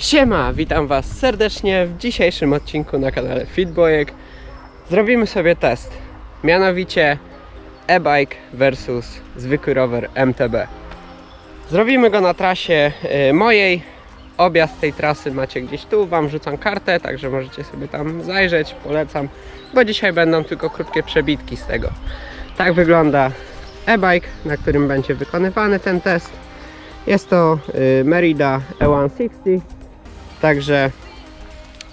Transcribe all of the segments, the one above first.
Siema, witam Was serdecznie w dzisiejszym odcinku na kanale Fitbojek. Zrobimy sobie test, mianowicie e-bike versus zwykły rower MTB. Zrobimy go na trasie y, mojej. Objazd tej trasy macie gdzieś tu, Wam rzucam kartę, także możecie sobie tam zajrzeć, polecam, bo dzisiaj będą tylko krótkie przebitki z tego. Tak wygląda e-bike, na którym będzie wykonywany ten test. Jest to y, Merida E160, także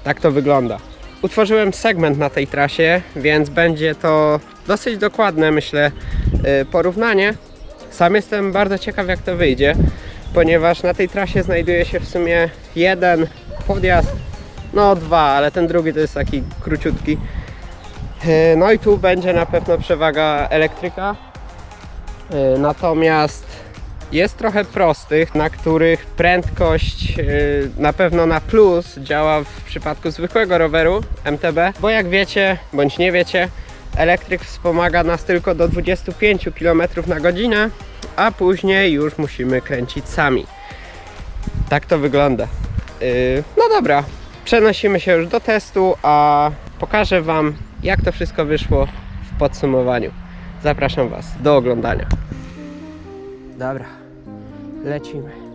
tak to wygląda. Utworzyłem segment na tej trasie, więc będzie to dosyć dokładne, myślę, y, porównanie. Sam jestem bardzo ciekaw, jak to wyjdzie, ponieważ na tej trasie znajduje się w sumie jeden podjazd, no dwa, ale ten drugi to jest taki króciutki. Y, No i tu będzie na pewno przewaga elektryka, Y, natomiast jest trochę prostych, na których prędkość y, na pewno na plus działa w przypadku zwykłego roweru MTB, bo jak wiecie, bądź nie wiecie, elektryk wspomaga nas tylko do 25 km na godzinę, a później już musimy kręcić sami. Tak to wygląda. Y, No dobra, przenosimy się już do testu, a pokażę Wam, jak to wszystko wyszło w podsumowaniu. Zapraszam Was do oglądania. Dobra, lecimy.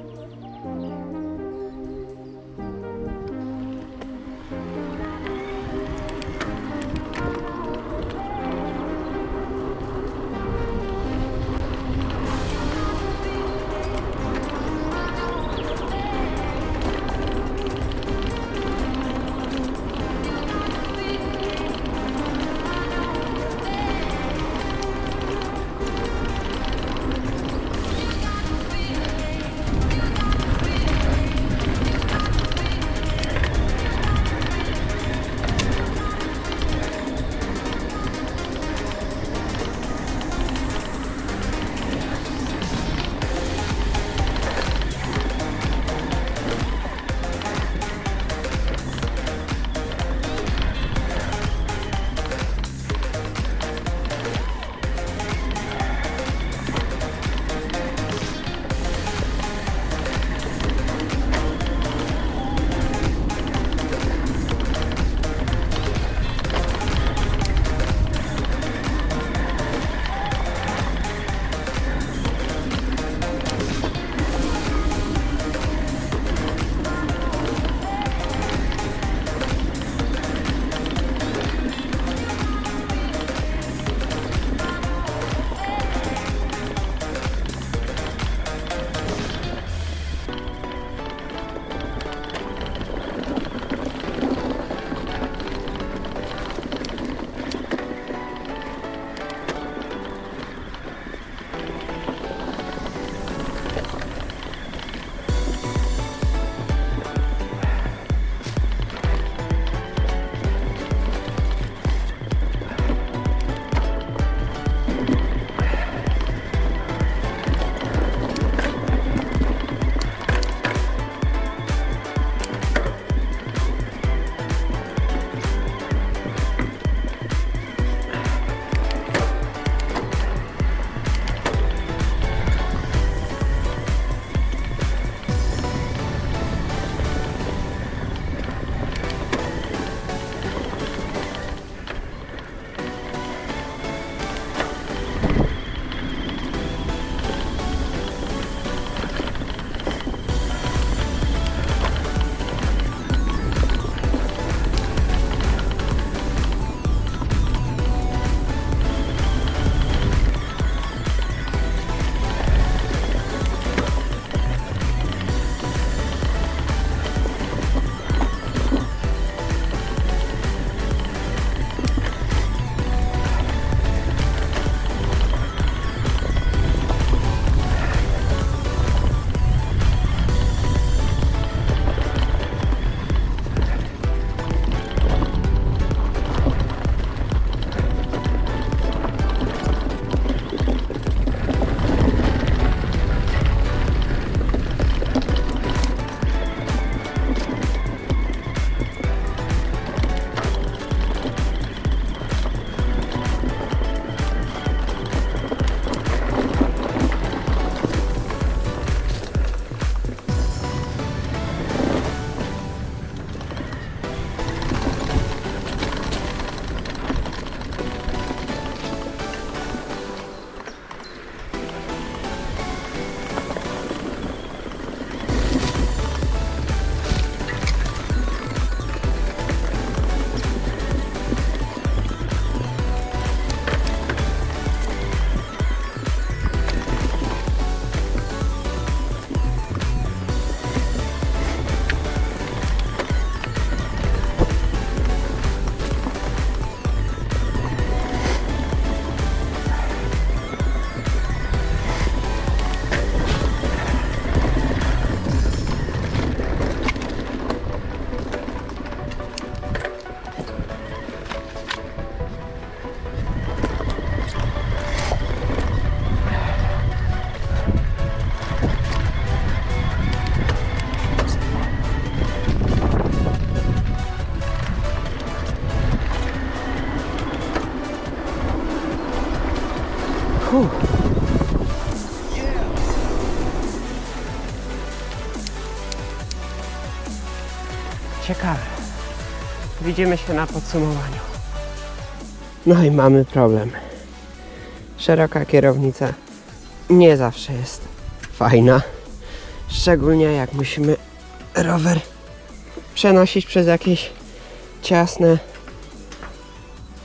Ciekawe. Widzimy się na podsumowaniu. No i mamy problem. Szeroka kierownica nie zawsze jest fajna. Szczególnie jak musimy rower przenosić przez jakieś ciasne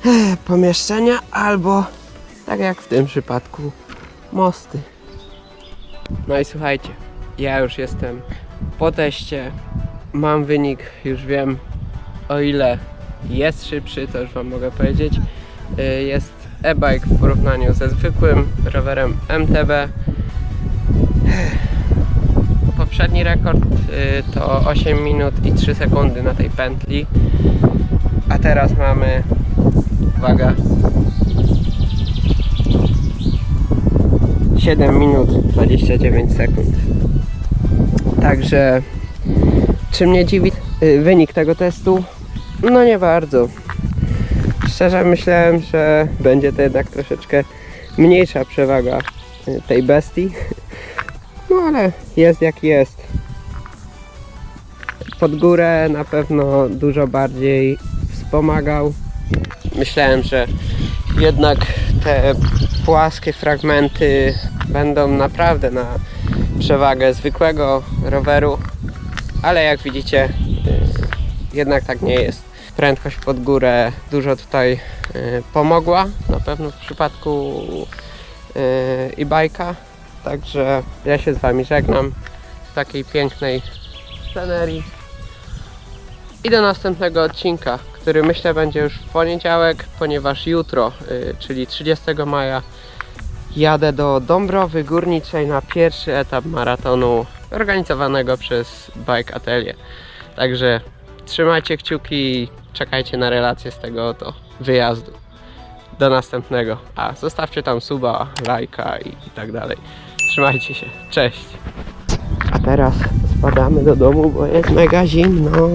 e, pomieszczenia albo tak jak w tym przypadku mosty. No i słuchajcie, ja już jestem po teście. Mam wynik, już wiem o ile jest szybszy, to już wam mogę powiedzieć. Y, Jest e-bike w porównaniu ze zwykłym rowerem MTB. Poprzedni rekord y, to 8 minut i 3 sekundy na tej pętli. A teraz mamy, uwaga, 7 minut 29 sekund. Także czy mnie dziwi y, wynik tego testu? No nie bardzo. Szczerze myślałem, że będzie to jednak troszeczkę mniejsza przewaga y, tej bestii. No ale jest jak jest. Pod górę na pewno dużo bardziej wspomagał. Myślałem, że jednak te płaskie fragmenty będą naprawdę na przewagę zwykłego roweru, ale jak widzicie, y, jednak tak nie jest. Prędkość pod górę dużo tutaj y, pomogła, na pewno w przypadku y, e-bike'a. Także ja się z Wami żegnam w takiej pięknej scenerii. I do następnego odcinka, który myślę będzie już w poniedziałek, ponieważ jutro, czyli 30 maja, jadę do Dąbrowy Górniczej na pierwszy etap maratonu organizowanego przez Bike Atelier. Także trzymajcie kciuki i czekajcie na relacje z tego oto wyjazdu. Do następnego. A zostawcie tam suba, lajka i, i tak dalej. Trzymajcie się. Cześć. A teraz spadamy do domu, bo jest mega zimno.